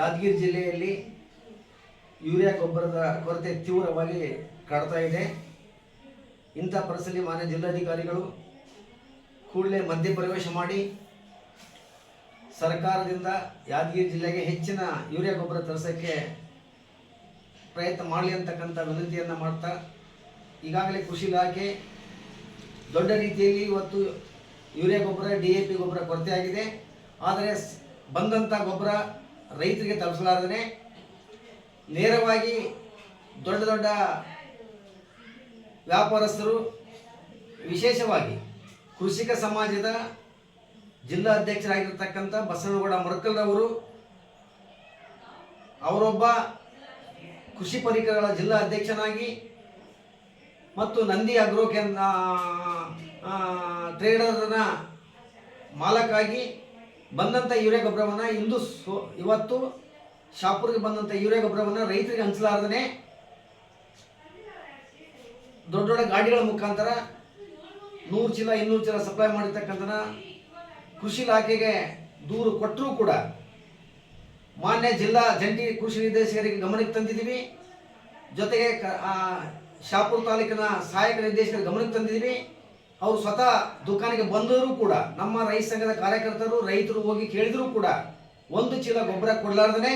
ಯಾದಗಿರಿ ಜಿಲ್ಲೆಯಲ್ಲಿ ಯೂರಿಯಾ ಗೊಬ್ಬರದ ಕೊರತೆ ತೀವ್ರವಾಗಿ ಕಾಡ್ತಾ ಇದೆ. ಇಂಥ ಪರಿಸ್ಥಿತಿ ಮಾನ್ಯ ಜಿಲ್ಲಾಧಿಕಾರಿಗಳು ಕೂಡಲೇ ಮಧ್ಯಪ್ರವೇಶ ಮಾಡಿ, ಸರ್ಕಾರದಿಂದ ಯಾದಗಿರಿ ಜಿಲ್ಲೆಗೆ ಹೆಚ್ಚಿನ ಯೂರಿಯಾ ಗೊಬ್ಬರ ತರಿಸೋಕ್ಕೆ ಪ್ರಯತ್ನ ಮಾಡಲಿ ಅಂತಕ್ಕಂಥ ವಿನಂತಿಯನ್ನು ಮಾಡ್ತಾ, ಈಗಾಗಲೇ ಕೃಷಿ ಇಲಾಖೆ ದೊಡ್ಡ ರೀತಿಯಲ್ಲಿ ಇವತ್ತು ಯೂರಿಯಾ ಗೊಬ್ಬರ, ಡಿ ಎ ಪಿ ಗೊಬ್ಬರ ಕೊರತೆ ಆಗಿದೆ ಆದರೆ ಬಂದಂಥ ಗೊಬ್ಬರ ರೈತರಿಗೆ ತಲುಪಿಸಲಾರದೇ ನೇರವಾಗಿ ದೊಡ್ಡ ದೊಡ್ಡ ವ್ಯಾಪಾರಸ್ಥರು, ವಿಶೇಷವಾಗಿ ಕೃಷಿಕ ಸಮಾಜದ ಜಿಲ್ಲಾ ಅಧ್ಯಕ್ಷರಾಗಿರ್ತಕ್ಕಂಥ ಬಸವನಗೌಡ ಮರಕಲ್ರವರು, ಅವರೊಬ್ಬ ಕೃಷಿ ಪರಿಕರಗಳ ಜಿಲ್ಲಾ ಅಧ್ಯಕ್ಷನಾಗಿ ಮತ್ತು ನಂದಿ ಅಗ್ರೋ ಕೇಂದ್ರ ಟ್ರೇಡರ್ನ ಮಾಲಕಾಗಿ ಬಂದಂಥ ಯೂರಿಯಾ ಗೊಬ್ಬರವನ್ನು ಇಂದು ಸೋ ಇವತ್ತು ಶಾಪುರ್ಗೆ ಬಂದಂಥ ಯೂರಿಯಾ ಗೊಬ್ಬರವನ್ನು ರೈತರಿಗೆ ಹಂಚಲಾರ್ದನೆ ದೊಡ್ಡ ದೊಡ್ಡ ಗಾಡಿಗಳ ಮುಖಾಂತರ ನೂರು ಚೀಲ, ಇನ್ನೂರು ಚೀಲ ಸಪ್ಲೈ ಮಾಡಿರ್ತಕ್ಕಂಥ ಕೃಷಿ ಇಲಾಖೆಗೆ ದೂರು ಕೊಟ್ಟರೂ ಕೂಡ ಮಾನ್ಯ ಜಿಲ್ಲಾ ಜಂಟಿ ಕೃಷಿ ನಿರ್ದೇಶಕರಿಗೆ ಗಮನಕ್ಕೆ ತಂದಿದ್ದೀವಿ. ಜೊತೆಗೆ ಶಾಪುರ್ ತಾಲೂಕಿನ ಸಹಾಯಕ ನಿರ್ದೇಶಕರಿಗೆ ಗಮನಕ್ಕೆ ತಂದಿದ್ದೀವಿ. ಅವರು ಸ್ವತಃ ದುಕಾನಿಗೆ ಬಂದರೂ ಕೂಡ, ನಮ್ಮ ರೈತ ಸಂಘದ ಕಾರ್ಯಕರ್ತರು, ರೈತರು ಹೋಗಿ ಕೇಳಿದರೂ ಕೂಡ, ಒಂದು ಚೀಲ ಗೊಬ್ಬರ ಕೊಡಲಾರ್ದೇ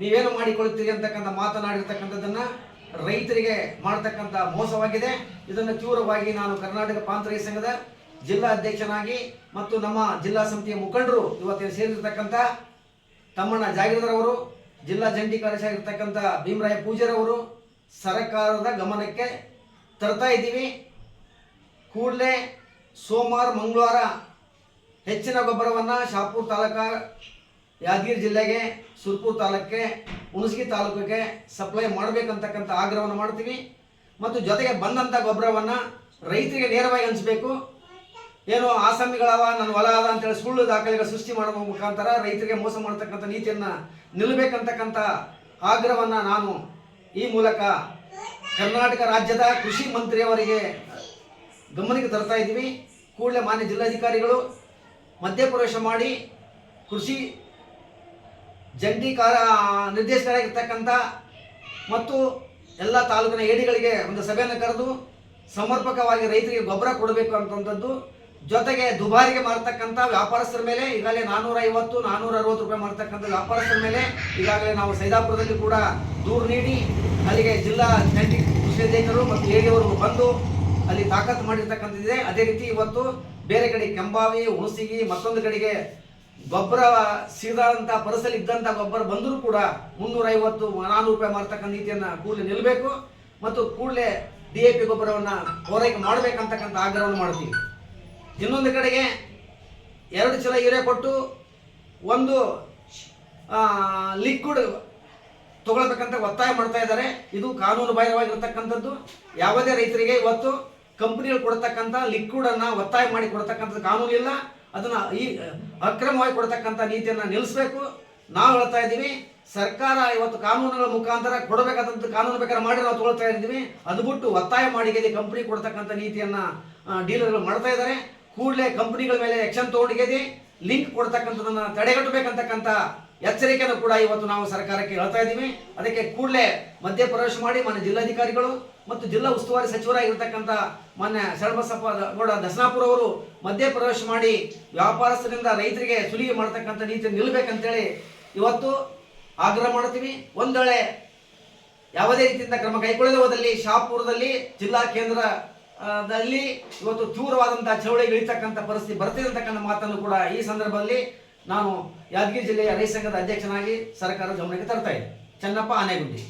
ನೀವೇನು ಮಾಡಿಕೊಳ್ತೀರಿ ಅಂತಕ್ಕಂಥ ಮಾತನಾಡಿರ್ತಕ್ಕಂಥದ್ದನ್ನು ರೈತರಿಗೆ ಮಾಡತಕ್ಕಂಥ ಮೋಸವಾಗಿದೆ. ಇದನ್ನು ತೀವ್ರವಾಗಿ ನಾನು ಕರ್ನಾಟಕ ಪ್ರಾಂತ ರೈತ ಸಂಘದ ಜಿಲ್ಲಾ ಅಧ್ಯಕ್ಷನಾಗಿ ಮತ್ತು ನಮ್ಮ ಜಿಲ್ಲಾ ಸಮಿತಿಯ ಮುಖಂಡರು ಇವತ್ತಿನ ಸೇರಿರ್ತಕ್ಕಂಥ ತಮ್ಮಣ್ಣ ಜಾಗೀರ್ದಾರ್ ಅವರು, ಜಿಲ್ಲಾ ಜಂಟಿ ಕಾರ್ಯದರ್ಶಿಯಾಗಿರ್ತಕ್ಕಂಥ ಭೀಮರಾಯ ಪೂಜಾರವರು ಸರ್ಕಾರದ ಗಮನಕ್ಕೆ ತರ್ತಾ ಇದ್ದೀವಿ. ಕೂಡಲೇ ಸೋಮವಾರ, ಮಂಗಳವಾರ ಹೆಚ್ಚಿನ ಗೊಬ್ಬರವನ್ನು ಶಾಪುರ್ ತಾಲೂಕ, ಯಾದಗಿರಿ ಜಿಲ್ಲೆಗೆ, ಸುರ್ಪುರ್ ತಾಲೂಕಿಗೆ ಹುಣಸಗಿ ತಾಲೂಕಿಗೆ ಸಪ್ಲೈ ಮಾಡಬೇಕಂತಕ್ಕಂಥ ಆಗ್ರಹವನ್ನು ಮಾಡ್ತೀವಿ. ಮತ್ತು ಜೊತೆಗೆ ಬಂದಂಥ ಗೊಬ್ಬರವನ್ನು ರೈತರಿಗೆ ನೇರವಾಗಿ ಹಂಚಬೇಕು. ಏನು ಆಸಾಮಿಗಳವ ನನ್ನ ಹೊಲ ಅದ ಅಂತೇಳಿ ಸುಳ್ಳು ದಾಖಲೆಗಳ ಸೃಷ್ಟಿ ಮಾಡುವ ಮುಖಾಂತರ ರೈತರಿಗೆ ಮೋಸ ಮಾಡತಕ್ಕಂಥ ನೀತಿಯನ್ನು ನಿಲ್ಲಬೇಕಂತಕ್ಕಂಥ ಆಗ್ರಹವನ್ನು ನಾನು ಈ ಮೂಲಕ ಕರ್ನಾಟಕ ರಾಜ್ಯದ ಕೃಷಿ ಮಂತ್ರಿಯವರಿಗೆ ಗಮನಕ್ಕೆ ತರ್ತಾ ಇದ್ದೀವಿ. ಕೂಡಲೇ ಮಾನ್ಯ ಜಿಲ್ಲಾಧಿಕಾರಿಗಳು ಮಧ್ಯಪ್ರವೇಶ ಮಾಡಿ ಕೃಷಿ ಜಂಟಿ ಕಾರ ನಿರ್ದೇಶಕರಾಗಿರ್ತಕ್ಕಂಥ ಮತ್ತು ಎಲ್ಲ ತಾಲೂಕಿನ ಏಡಿಗಳಿಗೆ ಒಂದು ಸಭೆಯನ್ನು ಕರೆದು ಸಮರ್ಪಕವಾಗಿ ರೈತರಿಗೆ ಗೊಬ್ಬರ ಕೊಡಬೇಕು ಅಂತಂಥದ್ದು ಜೊತೆಗೆ ದುಬಾರಿಗೆ ಮಾರತಕ್ಕಂಥ ವ್ಯಾಪಾರಸ್ಥರ ಮೇಲೆ ಈಗಾಗಲೇ ನಾನ್ನೂರ ಐವತ್ತು ನಾನ್ನೂರ ಅರವತ್ತು ರೂಪಾಯಿ ಮಾರ್ತಕ್ಕಂಥ ವ್ಯಾಪಾರಸ್ಥರ ಮೇಲೆ ಈಗಾಗಲೇ ನಾವು ಸೈದಾಪುರದಲ್ಲಿ ಕೂಡ ದೂರು ನೀಡಿ, ಅಲ್ಲಿಗೆ ಜಿಲ್ಲಾ ಜಂಟಿ ಕೃಷಿ ಅಧ್ಯಕ್ಷರು ಮತ್ತು ಏಡಿಯವರು ಬಂದು ಅಲ್ಲಿ ತಾಕತ್ತು ಮಾಡಿರ್ತಕ್ಕಂಥದ್ದಿದೆ. ಅದೇ ರೀತಿ ಇವತ್ತು ಬೇರೆ ಕಡೆ ಕೆಂಬಾವಿ, ಹುಣಸಿಗಿ, ಮತ್ತೊಂದು ಕಡೆಗೆ ಗೊಬ್ಬರ ಸಿಗದಂತ ಪರಿಸರ ಇದ್ದಂಥ ಗೊಬ್ಬರ ಬಂದರೂ ಕೂಡ ಮುನ್ನೂರ ಐವತ್ತು ನಾನ್ನೂರು ರೂಪಾಯಿ ಮಾರ್ತಕ್ಕಂಥ ನೀತಿಯನ್ನು ಕೂಡಲೇ ನಿಲ್ಲಬೇಕು ಮತ್ತು ಕೂಡಲೇ ಡಿ ಎ ಪಿ ಗೊಬ್ಬರವನ್ನು ಪೂರೈಕೆ ಮಾಡಬೇಕಂತಕ್ಕಂಥ ಆಗ್ರಹವನ್ನು ಮಾಡ್ತೀವಿ. ಇನ್ನೊಂದು ಕಡೆಗೆ ಎರಡು ಚೀಲ ಯೂರಿಯಾ ಕೊಟ್ಟು ಒಂದು ಲಿಕ್ವಿಡ್ ತಗೊಳ್ಬೇಕಂತ ಒತ್ತಾಯ ಮಾಡ್ತಾ ಇದ್ದಾರೆ. ಇದು ಕಾನೂನು ಬಾಹಿರವಾಗಿರ್ತಕ್ಕಂಥದ್ದು ಯಾವುದೇ ರೈತರಿಗೆ ಇವತ್ತು ಕಂಪನಿಗಳು ಕೊಡ್ತಕ್ಕಂಥ ಲಿಕ್ವಿಡ್ ಅನ್ನ ಒತ್ತಾಯ ಮಾಡಿ ಕೊಡ್ತಕ್ಕಂಥದ್ದು ಕಾನೂನು ಇಲ್ಲ ಅದನ್ನ ಈ, ಅಕ್ರಮವಾಗಿ ಕೊಡ್ತಕ್ಕಂಥ ನೀತಿಯನ್ನ ನಿಲ್ಲಿಸಬೇಕು. ನಾವು ಹೇಳ್ತಾ ಇದ್ದೀವಿ, ಸರ್ಕಾರ ಇವತ್ತು ಕಾನೂನುಗಳ ಮುಖಾಂತರ ಕೊಡಬೇಕಾದಂಥ ಕಾನೂನು ಬೇಕಾದ್ರೆ ಮಾಡಿ ನಾವು ತಗೊಳ್ತಾ ಇದ್ದೀವಿ. ಅದು ಬಿಟ್ಟು ಒತ್ತಾಯ ಮಾಡಿ ಕಂಪನಿ ಕೊಡ್ತಕ್ಕಂಥ ನೀತಿಯನ್ನ ಡೀಲರ್ಗಳು ಮಾಡ್ತಾ ಇದ್ದಾರೆ. ಕೂಡಲೇ ಕಂಪನಿಗಳ ಮೇಲೆ ಎಕ್ಷನ್ ತಗೊಂಡಿಗೆ ಲಿಂಕ್ ಕೊಡ್ತಕ್ಕಂಥದನ್ನ ತಡೆಗಟ್ಟಬೇಕಂತಕ್ಕಂಥ ಎಚ್ಚರಿಕೆಯನ್ನು ಕೂಡ ಇವತ್ತು ನಾವು ಸರ್ಕಾರಕ್ಕೆ ಹೇಳ್ತಾ ಇದ್ದೀವಿ. ಅದಕ್ಕೆ ಕೂಡಲೇ ಮಧ್ಯಪ್ರವೇಶ ಮಾಡಿ ಮಾನ್ಯ ಜಿಲ್ಲಾಧಿಕಾರಿಗಳು ಮತ್ತು ಜಿಲ್ಲಾ ಉಸ್ತುವಾರಿ ಸಚಿವರಾಗಿರ್ತಕ್ಕಂಥ ಮಾನ್ಯ ಶರಣಬಸಪ್ಪ ಗೌಡ ದಸನಾಪುರ ಅವರು ಮಧ್ಯಪ್ರವೇಶ ಮಾಡಿ ವ್ಯಾಪಾರಸ್ಥರಿಂದ ರೈತರಿಗೆ ಸುಲಿಗೆ ಮಾಡ್ತಕ್ಕಂಥ ನೀತಿ ನಿಲ್ಲಬೇಕಂತೇಳಿ ಇವತ್ತು ಆಗ್ರಹ ಮಾಡ್ತೀವಿ. ಒಂದು ವೇಳೆ ಯಾವುದೇ ರೀತಿಯಿಂದ ಕ್ರಮ ಕೈಗೊಳ್ಳದೆ ಹೋದಲ್ಲಿ ಶಾಪುರದಲ್ಲಿ ಜಿಲ್ಲಾ ಕೇಂದ್ರ ದಲ್ಲಿ ಇವತ್ತು ತೀವ್ರವಾದಂತಹ ಚಳವಳಿಗೆ ಇಳಿತಕ್ಕಂಥ ಪರಿಸ್ಥಿತಿ ಬರ್ತಿರತಕ್ಕಂಥ ಮಾತನ್ನು ಕೂಡ ಈ ಸಂದರ್ಭದಲ್ಲಿ ನಾನು ಯಾದಗಿರಿ ಜಿಲ್ಲೆಯ ರೈತ ಸಂಘದ ಅಧ್ಯಕ್ಷನಾಗಿ ಸರ್ಕಾರ ಗಮನಕ್ಕೆ ತರ್ತಾ ಚೆನ್ನಪ್ಪ ಆನೆಗುಂದಿ